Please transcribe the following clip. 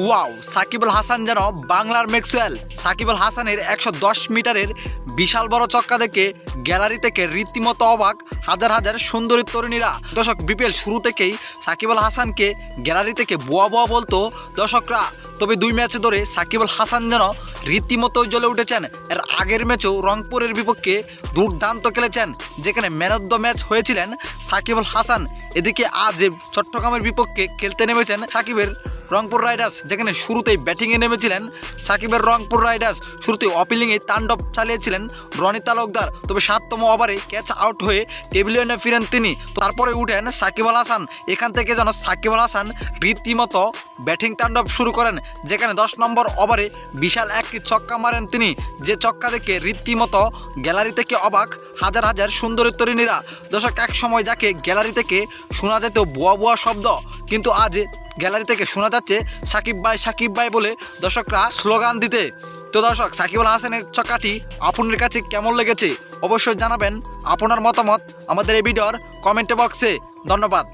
Wow, Shakib Al Hasan যেন বাংলার Maxwell. Shakib Al হাসানের একশো দশ মিটারের বিশাল বড় চক্কা দেখে গ্যালারি থেকে রীতিমতো অবাক হাজার হাজার সুন্দরী তরুণীরা। দর্শক, বিপিএল শুরু থেকেই সাকিব আল হাসানকে গ্যালারি থেকে বোয়া বোয়া বলতো দর্শকরা। তবে দুই ম্যাচে ধরে সাকিব আল হাসান যেন রীতিমতো জ্বলে উঠেছেন। এর আগের ম্যাচেও রংপুরের বিপক্ষে দুর্দান্ত খেলেছেন, যেখানে ম্যান অফ দ্য ম্যাচ হয়েছিলেন সাকিব আল হাসান। এদিকে আজ চট্টগ্রামের বিপক্ষে খেলতে নেমেছেন সাকিবের রংপুর রাইডার্স, যেখানে শুরুতেই ব্যাটিংয়ে নেমেছিলেন সাকিবের রংপুর রাইডার্স শুরুতে অপিলিংয়ে তাণ্ডব চালিয়েছিলেন রনি তালুকদার। তবে সাততম ওভারে ক্যাচ আউট হয়ে টেবিলিয়নে ফিরেন তিনি। তারপরে উঠেন সাকিব আল হাসান। এখান থেকে যেন সাকিব আল হাসান রীতিমতো ব্যাটিং তাণ্ডব শুরু করেন, যেখানে দশ নম্বর ওভারে বিশাল একটি ছক্কা মারেন তিনি। যে ছক্কা দেখে রীতিমতো গ্যালারি থেকে অবাক হাজার হাজার সুন্দরী তরুণীরা। দর্শক, এক সময় যাকে গ্যালারি থেকে শোনা যেত বুয়া বুয়া শব্দ কিন্তু আজ গ্যালারি থেকে শোনা যাচ্ছে সাকিব ভাই সাকিব ভাই বলে দর্শকরা স্লোগান দিতে। তো দর্শক সাকিব আল হাসানের ছক্কাটি আপনার কাছে কেমন লেগেছে? অবশ্যই জানাবেন আপনার মতামত আমাদের এই ভিডিওর কমেন্ট বক্সে। ধন্যবাদ।